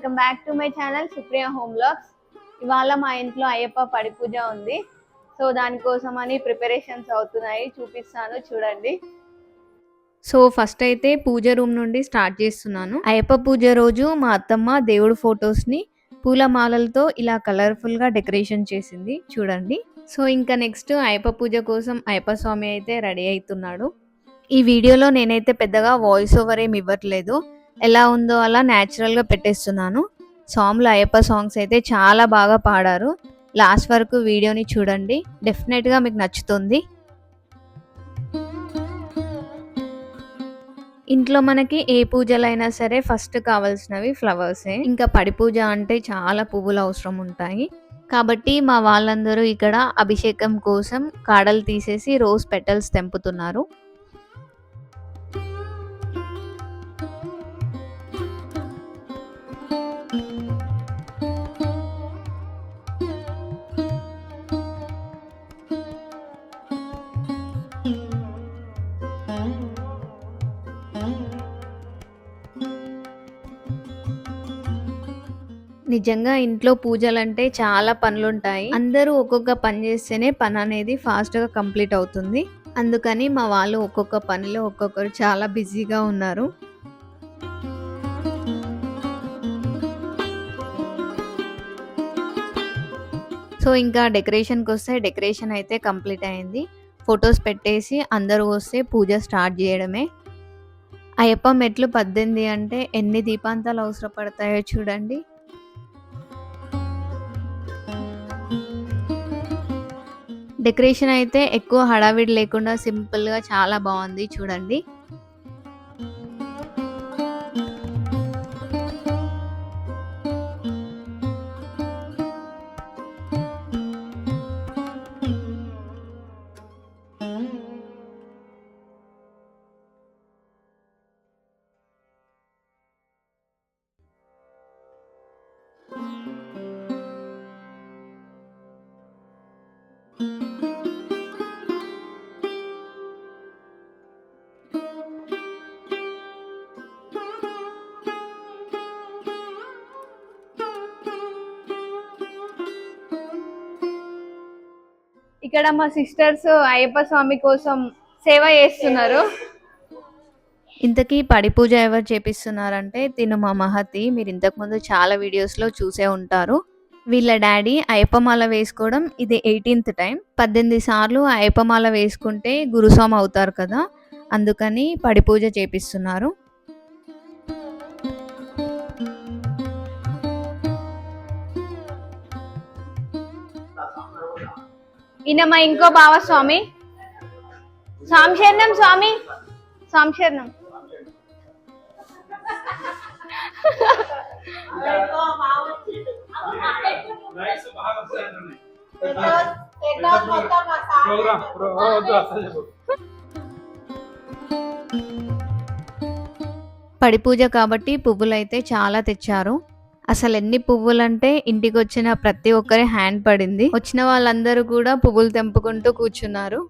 Welcome back to my channel Supriya home blogs ఇవాళ మా ఇంట్లో అయ్యప్ప పడి పూజ ఉంది. సో దానికోసం అని ప్రిపరేషన్స్ అవుతున్నాయి. చూపిస్తాను చూడండి. సో ఫస్ట్ అయితే పూజ రూమ్ నుండి స్టార్ట్ చేస్తున్నాను. అయ్యప్ప పూజ రోజు మా అత్తమ్మ దేవుడు ఫొటోస్ని పూలమాలలతో ఇలా కలర్ఫుల్గా డెకరేషన్ చేసింది. చూడండి. సో ఇంకా నెక్స్ట్ అయ్యప్ప పూజ కోసం అయ్యప్ప స్వామి అయితే రెడీ అవుతున్నాడు. ఈ వీడియోలో నేనైతే పెద్దగా వాయిస్ ఓవర్ ఏమి ఇవ్వట్లేదు. ఎలా ఉందో అలా న్యాచురల్గా పెట్టేస్తున్నాను. సాంగ్లో అయ్యప్ప సాంగ్స్ అయితే చాలా బాగా పాడారు. లాస్ట్ వరకు వీడియోని చూడండి. డెఫినెట్గా మీకు నచ్చుతుంది. ఇంట్లో మనకి ఏ పూజలైనా సరే ఫస్ట్ కావాల్సినవి ఫ్లవర్సే ఇంకా పడి పూజ అంటే చాలా పువ్వులు అవసరం ఉంటాయి. కాబట్టి మా వాళ్ళందరూ ఇక్కడ అభిషేకం కోసం కాడలు తీసేసి రోజ్ పెటల్స్ తెంపుతున్నారు. నిజంగా ఇంట్లో పూజలంటే చాలా పనులుంటాయి. అందరూ ఒక్కొక్క పని చేస్తేనే పని అనేది ఫాస్ట్గా కంప్లీట్ అవుతుంది. అందుకని మా వాళ్ళు ఒక్కొక్క పనిలో ఒక్కొక్కరు చాలా బిజీగా ఉన్నారు. సో ఇంకా డెకరేషన్కి వస్తే డెకరేషన్ అయితే కంప్లీట్ అయింది. ఫొటోస్ పెట్టేసి అందరూ వస్తే పూజ స్టార్ట్ చేయడమే. అయ్యప్ప మెట్లు పద్దెనిమిది అంటే ఎన్ని దీపాంతాలు అవసరపడతాయో చూడండి. డెకరేషన్ అయితే ఎక్కువ హడావిడి లేకుండా సింపుల్గా చాలా బాగుంది చూడండి. ఇక్కడ మా సిస్టర్స్ అయ్యప్ప స్వామి కోసం సేవ చేస్తున్నారు. ఇంతకీ పడి పూజ ఎవరు చేపిస్తున్నారంటే తిను మా మహతి. మీరు ఇంతకుముందు చాలా వీడియోస్లో చూసే ఉంటారు. వీళ్ళ డాడీ అయ్యప్పమాల వేసుకోవడం ఇది ఎయిటీన్త్ టైం పద్దెనిమిది సార్లు అయ్యప్పమాల వేసుకుంటే గురుస్వామి అవుతారు కదా. అందుకని పడి పూజ చేపిస్తున్నారు. ఈయన మా ఇంకో బావ స్వామి. సాంశరణం స్వామి. సాంశరణం. ప్రోగ్రామ్ పడి పూజ కాబట్టి పువ్వులైతే చాలా తెచ్చారు. అసలు ఎన్ని పువ్వులంటే ఇంటికి వచ్చిన ప్రతి ఒక్కరి హ్యాండ్ పడింది. వచ్చిన వాళ్ళందరూ కూడా పువ్వులు తెంపుకుంటూ కూర్చున్నారు.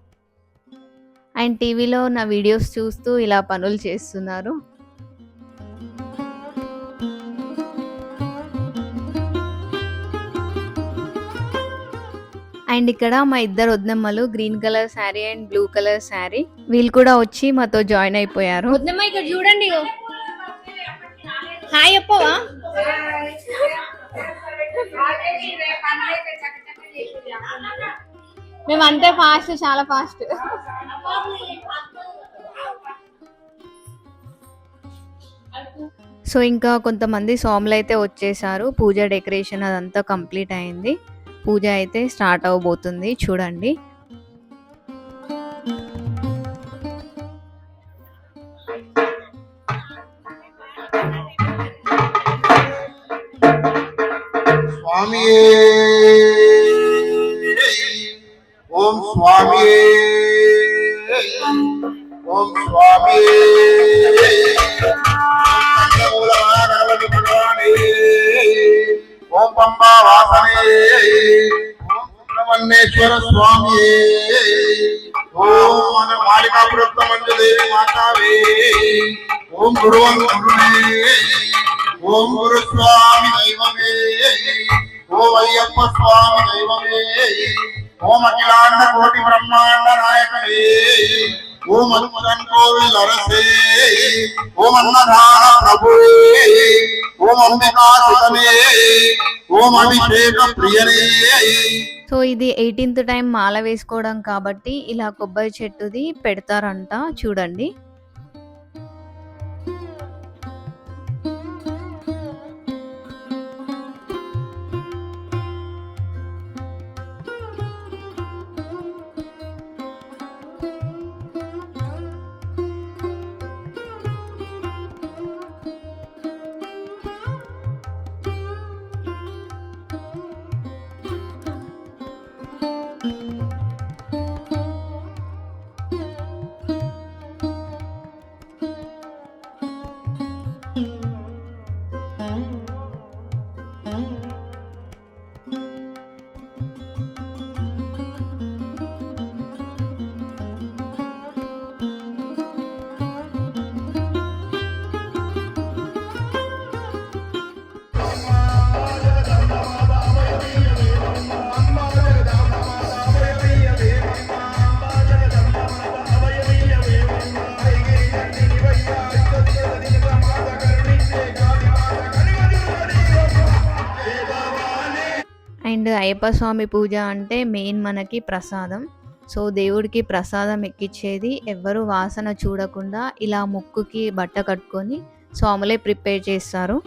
అండ్ టీవీలో నా వీడియోస్ చూస్తూ ఇలా పనులు చేస్తున్నారు. అండ్ ఇక్కడ మా ఇద్దరు వద్దమ్మలు green colour sari and blue colour sari. వీళ్ళు కూడా వచ్చి మాతో జాయిన్ అయిపోయారు. వద్దమ్మ ఇక్కడ చూడండి హాయ్ చెప్పవా మేము అంతే ఫాస్ట్ చాలా ఫాస్ట్ సో ఇంకా కొంతమంది సోములు అయితే వచ్చేసారు. పూజ డెకరేషన్ అదంతా కంప్లీట్ అయింది. పూజ అయితే స్టార్ట్ అవబోతుంది. చూడండి. స్వామి ఓం స్వామి ఓం స్వామి ఓం పంబా వాసనే ఓం సుబ్రహ్మణ్యేశ్వర స్వామి ఓం మన మాలికాపురత్త మంజుదేవి మాతావే ఓం గురువంతుడే ఓం గురుస్వామి దైవమే ఓం అయ్యప్ప స్వామి దైవమే. ఓం అఖిలాండ కోటి బ్రహ్మాండ నాయకమే ఓం అన్మదన్ కోవిల్ అరసే. ఓం అన్నదాన ప్రభువే. ఓం అంబికాసుతమే ఓం అభిషేక ప్రియనే. సో ఇది ఎయిటీన్త్ టైం మాల వేసుకోవడం కాబట్టి ఇలా కొబ్బరి చెట్టుది పెడతారంట. చూడండి. అండ్ అయ్యప్ప స్వామి పూజ అంటే మెయిన్ మనకి ప్రసాదం. సో దేవుడికి ప్రసాదం ఎక్కిచ్చేది ఎవ్వరు వాసన చూడకుండా ఇలా ముక్కుకి బట్ట కట్టుకొని స్వాములే ప్రిపేర్ చేస్తారు.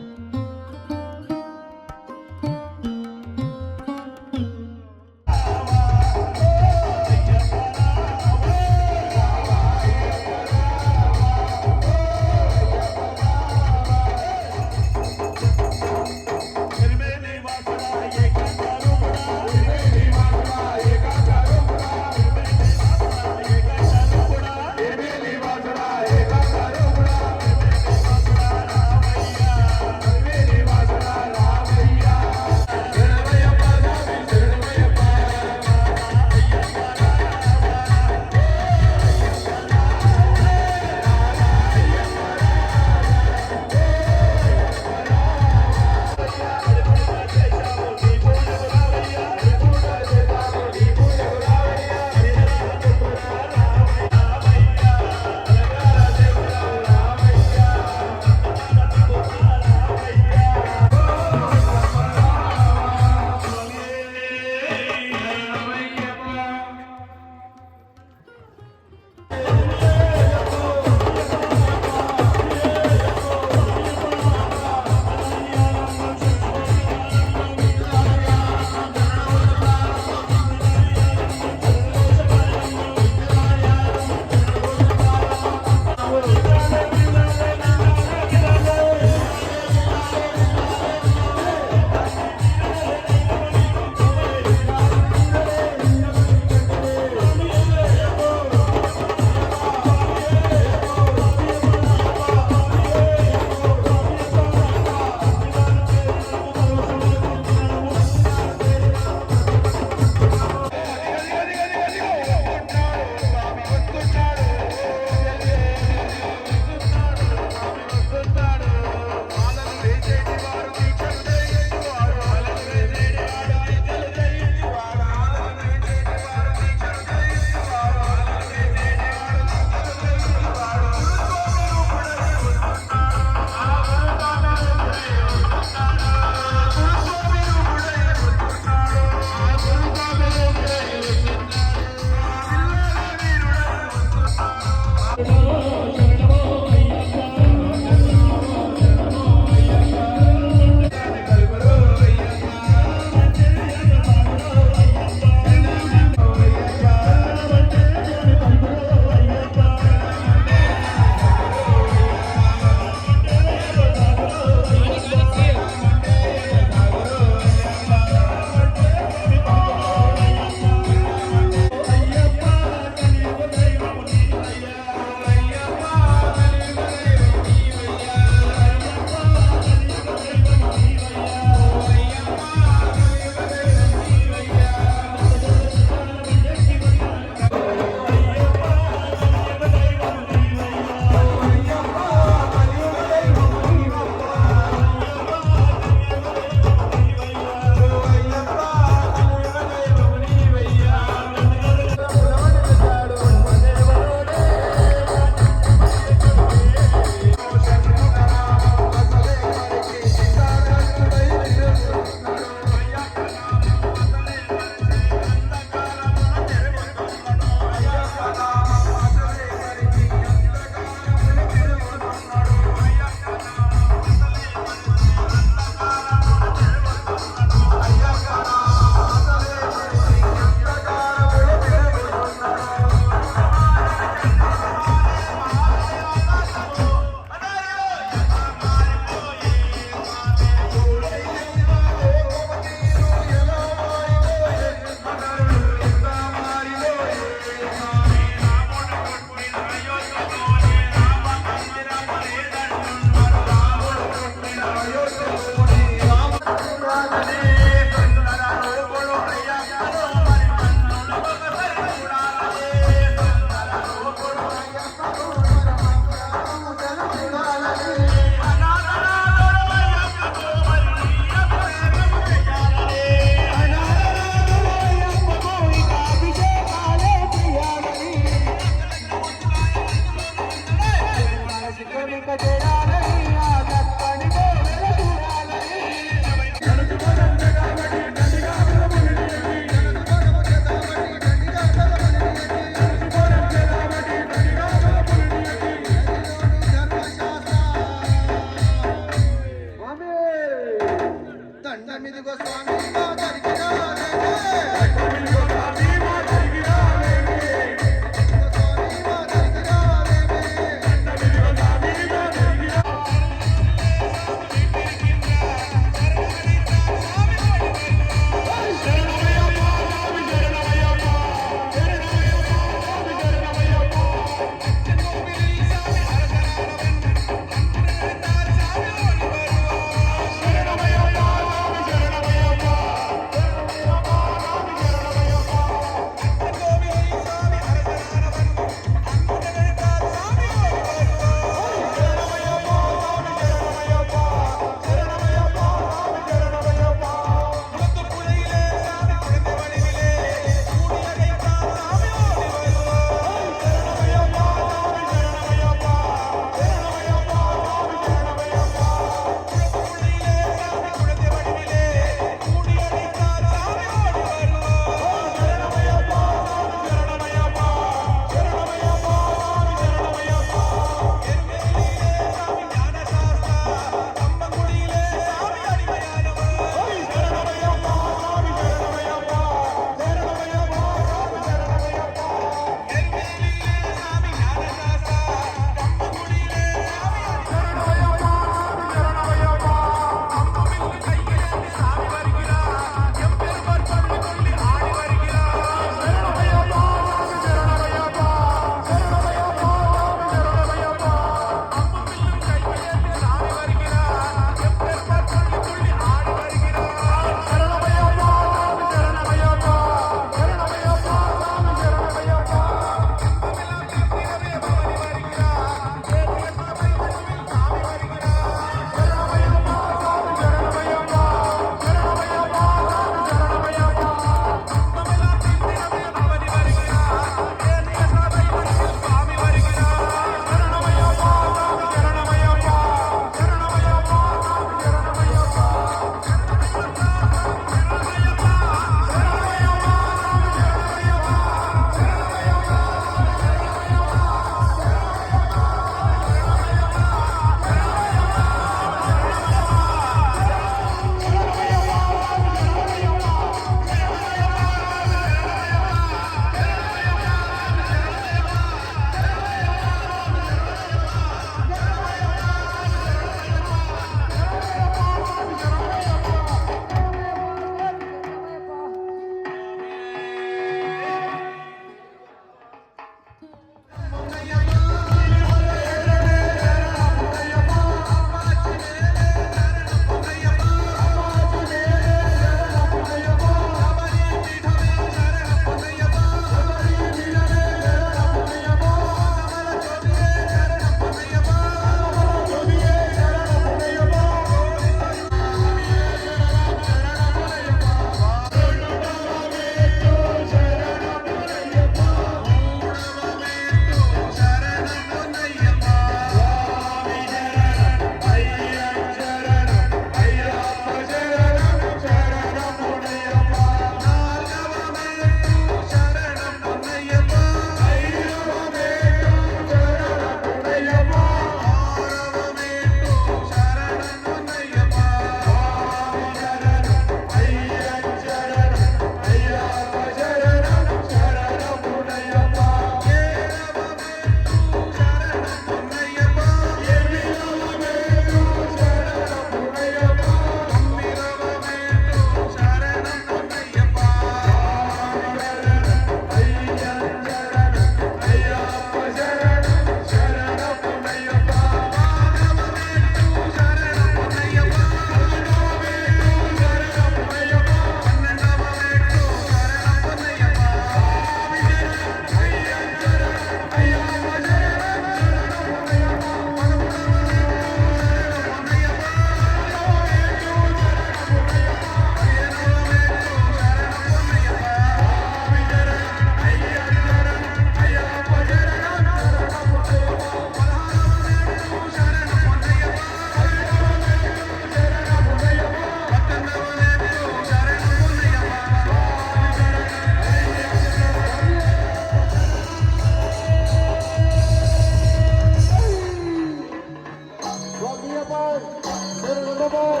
ধন্যবাদ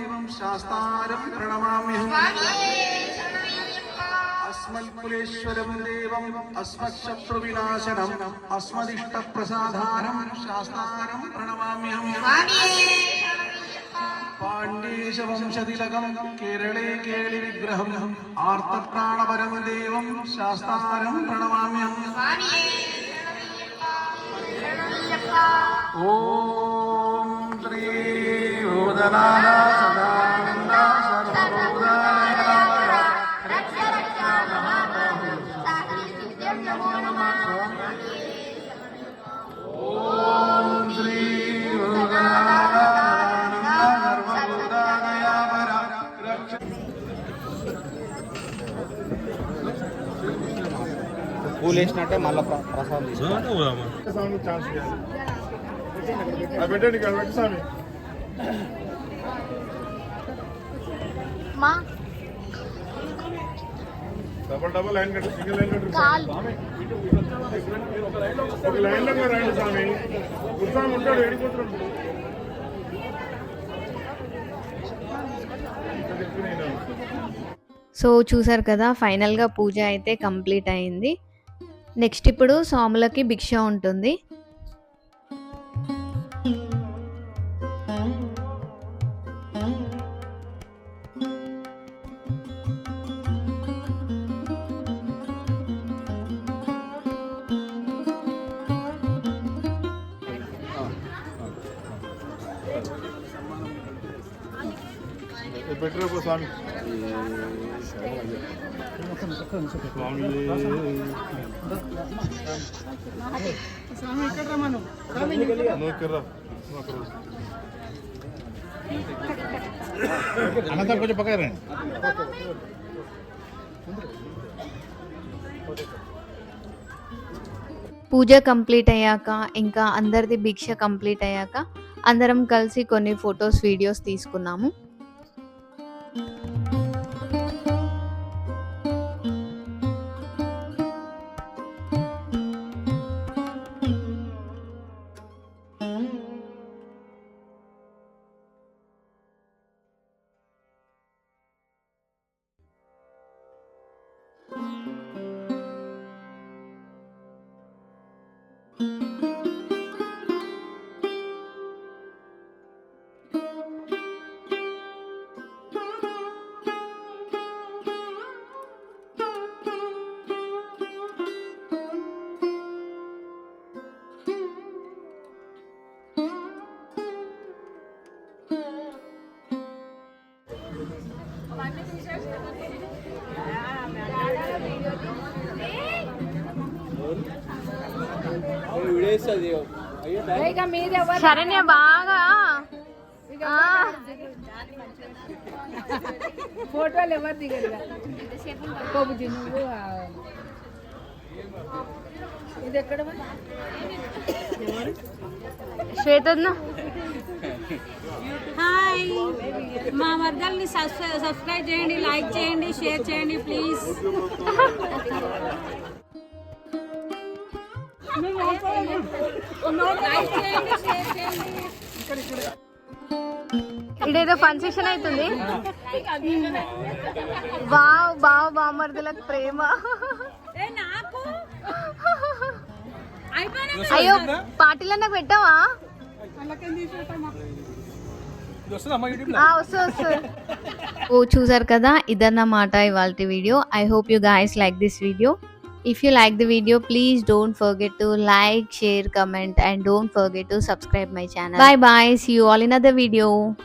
വാസുദേവം ശാസ്താരം പ്രണമാമ്യഹം അസ്മൽകുലേശ്വരം ദേവം അസ്മശത്രുവിനാശനം അസ്മദിഷ്ടപ്രസാധാനം ശാസ്താരം പ്രണമാമ്യഹം പാണ്ഡേശവംശതിലകം കേരളേ കേളി വിഗ്രഹം ആർത്തപ്രാണപരം ദേവം ശാസ്താരം പ്രണമാമ്യഹം ഓം ശ്രീ ഓദനാഥ పూలు వేసినట్టే మళ్ళీ ప్రసాదం తీసుకుంటాం డబల్ డబల్ లైన్ కట్టి సింగిల్ లైన్ కట్టి ఒక లైన్లో రండి స్వామి. గురుస్వామి ఉంటాడు ఏడిపోతున్నాడు సో చూసారు కదా ఫైనల్గా పూజ అయితే కంప్లీట్ అయింది. నెక్స్ట్ ఇప్పుడు సోములకి భిక్ష ఉంటుంది. పెట్టిరా స్వామి? స్వామి ఇక్కడ. అనంతరం కొంచెం పక్కన రండి పూజ కంప్లీట్ అయ్యాక ఇంకా అందరిది భిక్ష కంప్లీట్ అయ్యాక అందరం కలిసి కొన్ని ఫొటోస్ వీడియోస్ తీసుకున్నాము శరణ్య బాగా ఫోటోలు ఎవరు దిగరు కోబుద్ది నువ్వు ఆ, ఇది ఎక్కడ మరి? శ్వేతన్న హాయ్ మా మర్దల్ని సబ్స్క్రై- సబ్స్క్రైబ్ చేయండి లైక్ చేయండి షేర్ చేయండి ప్లీజ్ ఇదేదో ఫన్ సెషన్ అవుతుంది. వావ్ బావ బామర్దులకు ప్రేమ. ఏ నాకు? అయిపోయినా అయ్యో పార్టీలో నాకు పెట్టావా? ఆ, వస్తుంది వస్తుంది ఓ చూసారు కదా? ఇదన్నమాట ఇవాళ video I hope you guys like this video If you like the video, please don't forget to like, share, comment and don't forget to subscribe my channel. Bye bye. See you all in another video.